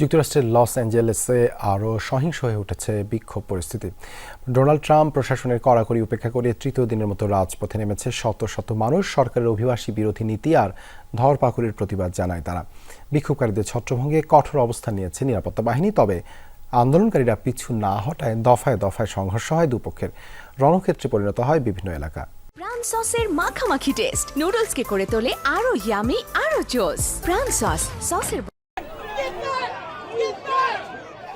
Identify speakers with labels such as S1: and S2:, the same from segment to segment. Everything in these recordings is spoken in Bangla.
S1: যুক্তরাষ্ট্রের লস অ্যাঞ্জেলেসে আরও সহিংস হয়ে উঠেছে বিক্ষোভ পরিস্থিতি। ডোনাল্ড ট্রাম্প প্রশাসনের কড়াকড়ি উপেক্ষা করে তৃতীয় দিনের মতো রাজপথে নেমেছে শত শত মানুষ, সরকারের অভিবাসী বিরোধী নীতি আর ধরপাকড়ির প্রতিবাদ জানায় তারা। বিক্ষোভকারীদের ছত্রভঙ্গে কঠোর অবস্থান নিয়েছে নিরাপত্তা বাহিনী, তবে আন্দোলনকারীরা পিছু না হটায় দফায় দফায় সংঘর্ষ হয় দুপক্ষের। রণক্ষেত্রে পরিণত হয় বিভিন্ন এলাকা।
S2: প্রাণ সসের মাখামাখি টেস্ট। নুডলসকে করে তোলে আরও ইয়ামি আরও জোস। প্রাণ সস, সসের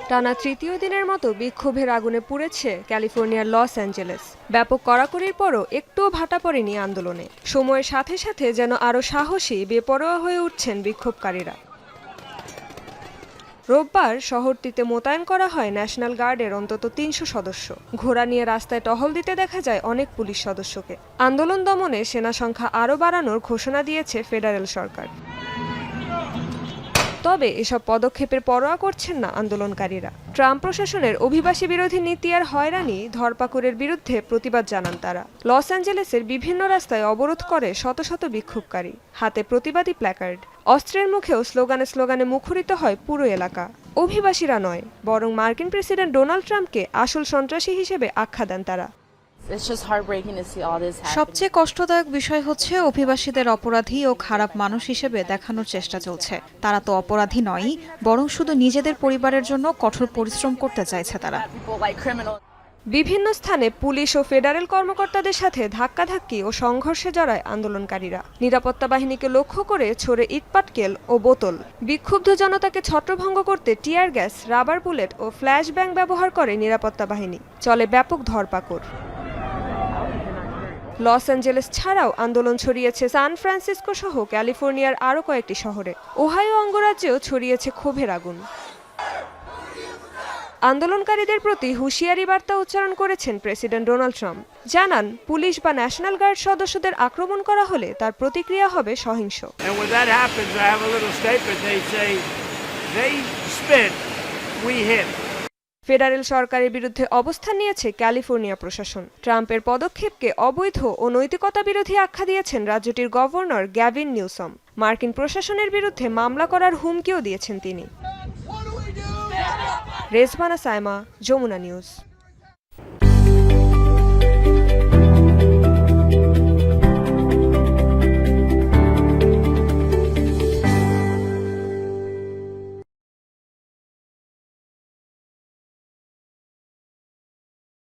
S3: টানা তৃতীয় দিনের মতো বিক্ষোভের আগুনে পুড়েছে ক্যালিফোর্নিয়ার লস অ্যাঞ্জেলেস। ব্যাপক কড়াকড়ির পরও একটুও ভাটা পড়েনি আন্দোলনে। সময়ের সাথে সাথে যেন আরও সাহসী, বেপরোয়া হয়ে উঠছেন বিক্ষোভকারীরা। রোববার শহরটিতে মোতায়েন করা হয় ন্যাশনাল গার্ডের অন্তত তিনশো সদস্য। ঘোড়া নিয়ে রাস্তায় টহল দিতে দেখা যায় অনেক পুলিশ সদস্যকে। আন্দোলন দমনে সেনা সংখ্যা আরও বাড়ানোর ঘোষণা দিয়েছে ফেডারেল সরকার। তবে এসব পদক্ষেপের পরোয়া করছেন না আন্দোলনকারীরা। ট্রাম্প প্রশাসনের অভিবাসী বিরোধী নীতি আর হয়রানি, ধরপাকড়ের বিরুদ্ধে প্রতিবাদ জানান তারা। লস অ্যাঞ্জেলেসের বিভিন্ন রাস্তায় অবরোধ করে শত শত বিক্ষোভকারী। হাতে প্রতিবাদী প্ল্যাকার্ড। অস্ত্রের মুখেও স্লোগানে স্লোগানে মুখরিত হয় পুরো এলাকা। অভিবাসীরা নয়, বরং মার্কিন প্রেসিডেন্ট ডোনাল্ড ট্রাম্পকে আসল সন্ত্রাসী হিসেবে আখ্যা দেন তারা।
S4: সবচেয়ে কষ্টদায়ক বিষয় হচ্ছে অভিবাসীদের অপরাধী ও খারাপ মানুষ হিসেবে দেখানোর চেষ্টা চলছে। তারা তো অপরাধী নয় বরং শুধু নিজেদের পরিবারের জন্য কঠোর পরিশ্রম করতে চাইছে তারা.
S3: বিভিন্ন স্থানে পুলিশ ও ফেডারেল কর্মকর্তাদের সাথে ধাক্কাধাক্কি ও সংঘর্ষে জড়ায় আন্দোলনকারীরা। নিরাপত্তা বাহিনীকে লক্ষ্য করে ছড়ে ইটপাটকেল ও বোতল। বিক্ষুব্ধ জনতাকে ছত্রভঙ্গ করতে টিয়ার গ্যাস রাবার বুলেট ও ফ্ল্যাশ ব্যাং ব্যবহার করে নিরাপত্তা বাহিনী। চলে ব্যাপক ধরপাকড়। লস অ্যাঞ্জেলেস ছাড়াও আন্দোলন ছড়িয়েছে সান ফ্রান্সিসকো সহ ক্যালিফোর্নিয়ার আরও কয়েকটি শহরে। ওহাইও অঙ্গরাজ্যেও ছড়িয়েছে ক্ষোভের আগুন। আন্দোলনকারীদের প্রতি হুঁশিয়ারি বার্তা উচ্চারণ করেছেন প্রেসিডেন্ট ডোনাল্ড ট্রাম্প। জানান, পুলিশ বা ন্যাশনাল গার্ড সদস্যদের আক্রমণ করা হলে তার প্রতিক্রিয়া হবে সহিংস।
S5: We hit.
S3: ফেডারেল সরকারের বিরুদ্ধে অবস্থান নিয়েছে ক্যালিফোর্নিয়া প্রশাসন। ট্রাম্পের পদক্ষেপকে অবৈধ ও নৈতিকতা বিরোধী আখ্যা দিয়েছেন রাজ্যটির গভর্নর গ্যাভিন নিউসম। মার্কিন প্রশাসনের বিরুদ্ধে মামলা করার হুমকিও দিয়েছেন তিনি। রেজবানা সাইমা, যমুনা নিউজ।